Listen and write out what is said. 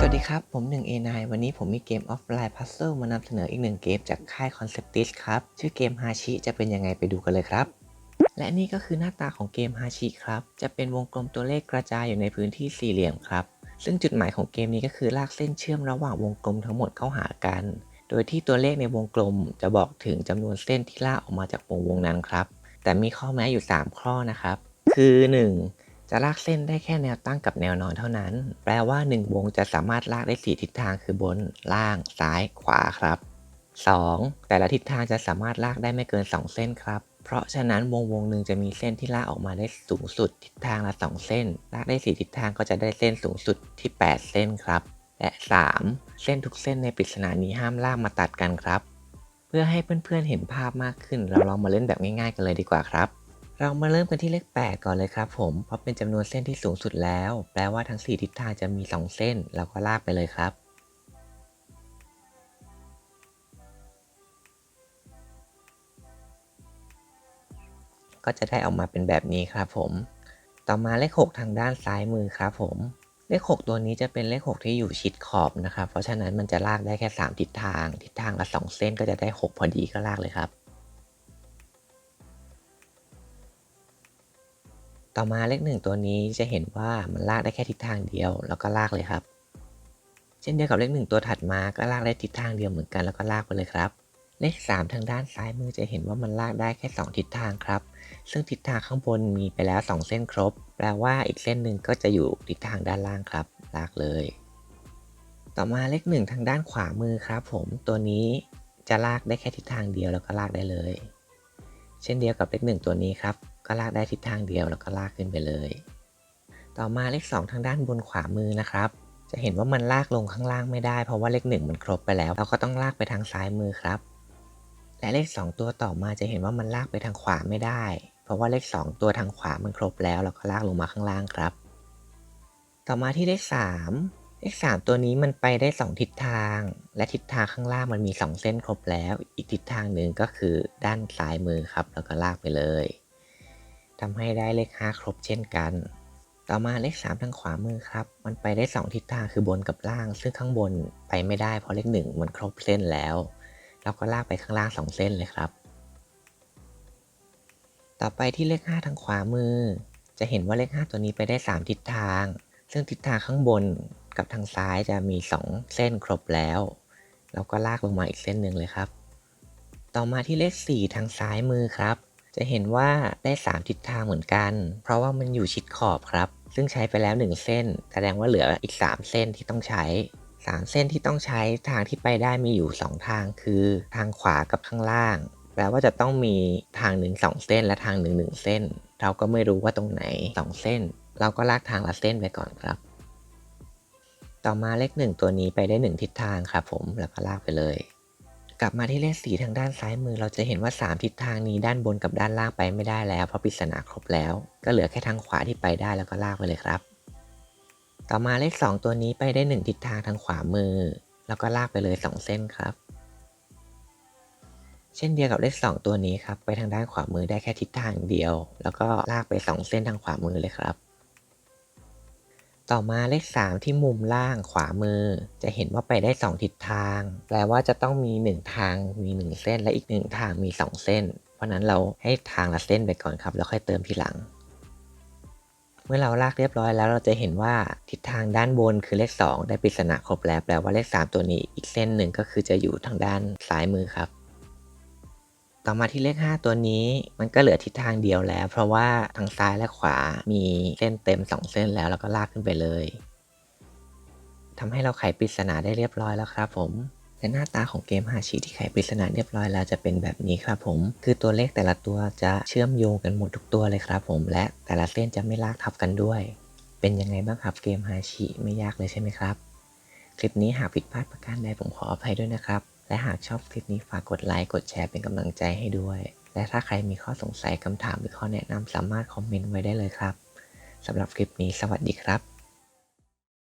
สวัสดีครับ ผม 1A9 วันนี้ผมมีเกมออฟไลน์พัซเซิลมานำเสนออีกหนึ่งเกมจากค่าย Conceptis ครับ ชื่อเกมฮาชิจะเป็นยังไงไปดูกันเลยครับ และนี่ก็คือหน้าตาของเกมฮาชิครับ จะเป็นวงกลมตัวเลขกระจายอยู่ในพื้นที่สี่เหลี่ยมครับ ซึ่งจุดหมายของเกมนี้ก็คือลากเส้นเชื่อมระหว่างวงกลมทั้งหมดเข้าหากัน โดยที่ตัวเลขในวงกลมจะบอกถึงจำนวนเส้นที่ลากออกมาจากวงวงนั้นครับ แต่มีข้อแม้อยู่ 3 ข้อนะครับ คือ 1. จะลากเส้นได้แค่แนวตั้งกับแนวนอนเท่านั้น แปลว่า 1 วงจะสามารถลากได้ 4 ทิศทางคือบน ล่าง ซ้าย ขวาครับ 2. แต่ละทิศทางจะสามารถลากได้ไม่เกิน 2 เส้นครับ เพราะฉะนั้นวงวงหนึ่งจะมีเส้นที่ลากออกมาได้สูงสุด ทิศทางละ 2 เส้น ลากได้ 4 ทิศทางก็จะได้เส้นสูงสุดที่ 8 เส้นครับ และ 3. เส้นทุกเส้นในปริศนานี้ห้ามลากมาตัดกันครับ เพื่อให้เพื่อนๆเห็นภาพมากขึ้น เราลองมาเล่นแบบง่ายๆ กันเลยดีกว่าครับ เรามาเริ่มกันที่เลข 8 ก่อนเลยครับผม เพราะเป็นจำนวนเส้นที่สูงสุดแล้ว แปลว่าทั้ง 4 ทิศทางจะมี 2 เส้น เราก็ลากไปเลยครับ ก็จะได้ออกมาเป็นแบบนี้ครับผม ต่อมาเลข 6 ทางด้านซ้ายมือครับผม เลข 6 ตัวนี้จะเป็นเลข 6 ที่อยู่ชิดขอบนะครับ เพราะฉะนั้นมันจะลากได้แค่ 3 ทิศทาง ทิศทางละ 2 เส้นก็จะได้ 6 พอดีก็ลากเลยครับ ต่อมาเลขหนึ่งตัวนี้จะเห็นว่ามันลากได้แค่ทิศทางเดียว แล้วก็ลากเลยครับ เช่นเดียวกับเลขหนึ่งตัวถัดมาก็ลากได้ทิศทางเดียวเหมือนกันแล้วก็ลากไปเลยครับ เลข 3 ทางด้านซ้ายมือจะเห็นว่ามันลากได้แค่ 2 ทิศทางครับ ซึ่งทิศทางข้างบนมีไปแล้ว 2 เส้นครบ แปลว่าอีกเส้นหนึ่งก็จะอยู่ทิศทางด้านล่างครับ ลากเลย ต่อมาเลขหนึ่งทางด้านขวามือครับ ผมตัวนี้จะลากได้แค่ทิศทางเดียวแล้วก็ลากได้เลย เช่นเดียวกับเลขหนึ่งตัวนี้ครับ ก็ลากได้ทิศทางเดียวแล้วก็ลากขึ้นไปเลย ต่อมาเลข 2 ทางด้านบนขวามือนะครับ จะเห็นว่ามันลากลงข้างล่างไม่ได้ เพราะว่าเลขหนึ่งมันครบไปแล้ว เราก็ต้องลากไปทางซ้ายมือครับ และเลข 2 ตัวต่อมาจะเห็นว่ามันลากไปทางขวาไม่ได้ เพราะว่าเลข 2 ตัวทางขวามันครบแล้วเราก็ลากลงมาข้างล่างครับ ต่อมาที่เลข 3เลข3ตัวนี้มันไปได้ 2 ทิศทาง และทิศทางข้างล่างมันมี 2 เส้นครบแล้ว อีกทิศทางหนึ่งก็คือด้านซ้ายมือครับ แล้วก็ลากไปเลย ทำให้ได้เลข 5 ครบเช่นกัน ต่อมาเลข 3 ทางขวามือครับ มันไปได้ 2 ทิศทางคือบนกับล่าง ซึ่งข้างบนไปไม่ได้เพราะเลข 1 มันครบเส้นแล้ว เราก็ลากไปข้างล่าง 2 เส้นเลยครับ ต่อไปที่เลข 5 ทางขวามือ จะเห็นว่าเลข 5 ตัวนี้ไปได้ 3 ทิศทาง ซึ่งทิศทางข้างบนกับทางซ้ายจะมี 2 เส้นครบแล้ว เราก็ลากลงมาอีกเส้นหนึ่งเลยครับ ต่อมาที่เลข 4 ทางซ้ายมือครับ จะเห็นว่าได้ 3 ทิศทางเหมือนกัน เพราะว่ามันอยู่ชิดขอบครับ ซึ่งใช้ไปแล้ว 1 เส้น แสดงว่าเหลืออีก 3 เส้นที่ต้องใช้ 3 เส้นที่ต้องใช้ทางที่ไปได้มีอยู่ 2 ทางคือทางขวากับข้างล่าง แปลว่าจะต้องมีทางหนึ่งสองเส้นและทางหนึ่งหนึ่งเส้น เราก็ไม่รู้ว่าตรงไหน 2 เส้น เราก็ลากทางละเส้นไปก่อนครับ ต่อมาเลขหนึ่งตัวนี้ไปได้ 1 ทิศทางครับผมแล้วก็ลากไปเลย กลับมาที่เลขสีทางด้านซ้ายมือ เราจะเห็นว่า 3 ทิศทางนี้ด้านบนกับด้านล่างไปไม่ได้แล้ว เพราะปริศนาครบแล้ว ก็เหลือแค่ทางขวาที่ไปได้แล้วก็ลากไปเลยครับ ต่อมาเลข 2 ตัวนี้ไปได้ 1 ทิศทางทางขวามือ แล้วก็ลากไปเลย 2 เส้นครับ เช่นเดียวกับเลข 2 ตัวนี้ครับ ไปทางด้านขวามือได้แค่ทิศทางเดียว แล้วก็ลากไป 2 เส้นทางขวามือเลยครับ ต่อมาเลข 3 ที่มุมล่างขวามือ จะเห็นว่าไปได้ 2 ทิศทาง แปลว่าจะต้องมี 1 ทางมี 1 เส้น และอีก 1 ทางมี 2 เส้น เพราะนั้นเราให้ทางละเส้นไปก่อนครับ แล้วค่อยเติมทีหลัง เมื่อเราลากเรียบร้อยแล้วเราจะเห็นว่าทิศทางด้านบนคือเลข 2 ได้ปริศนาครบแล้วแปลว่าเลข 3 ตัวนี้อีกเส้นหนึ่งก็คือจะอยู่ทางด้านซ้ายมือครับ ต่อมาที่เลข 5 ตัวนี้มันก็เหลือทิศทางเดียวแล้ว เพราะว่าทางซ้ายและขวามีเส้นเต็ม 2 เส้นแล้วแล้วก็ลากขึ้นไปเลยทำให้เราไขปริศนาได้เรียบร้อยแล้วครับผมและหน้าตาของเกมฮาชิที่ไขปริศนาเรียบร้อยแล้วจะเป็นแบบนี้ครับผม คือตัวเลขแต่ละตัวจะเชื่อมโยงกันหมดทุกตัวเลยครับผมและแต่ละเส้นจะไม่ลากทับกันด้วย เป็นยังไงบ้างครับเกมฮาชิไม่ยากเลยใช่ไหมครับ คลิปนี้หากผิดพลาดประการใดผมขออภัยด้วยนะครับ และหากชอบคลิปนี้ฝากกดไลค์กดแชร์เป็นกำลังใจให้ด้วย และถ้าใครมีข้อสงสัยคำถามหรือข้อแนะนำสามารถคอมเมนต์ไว้ได้เลยครับสำหรับคลิปนี้สวัสดีครับ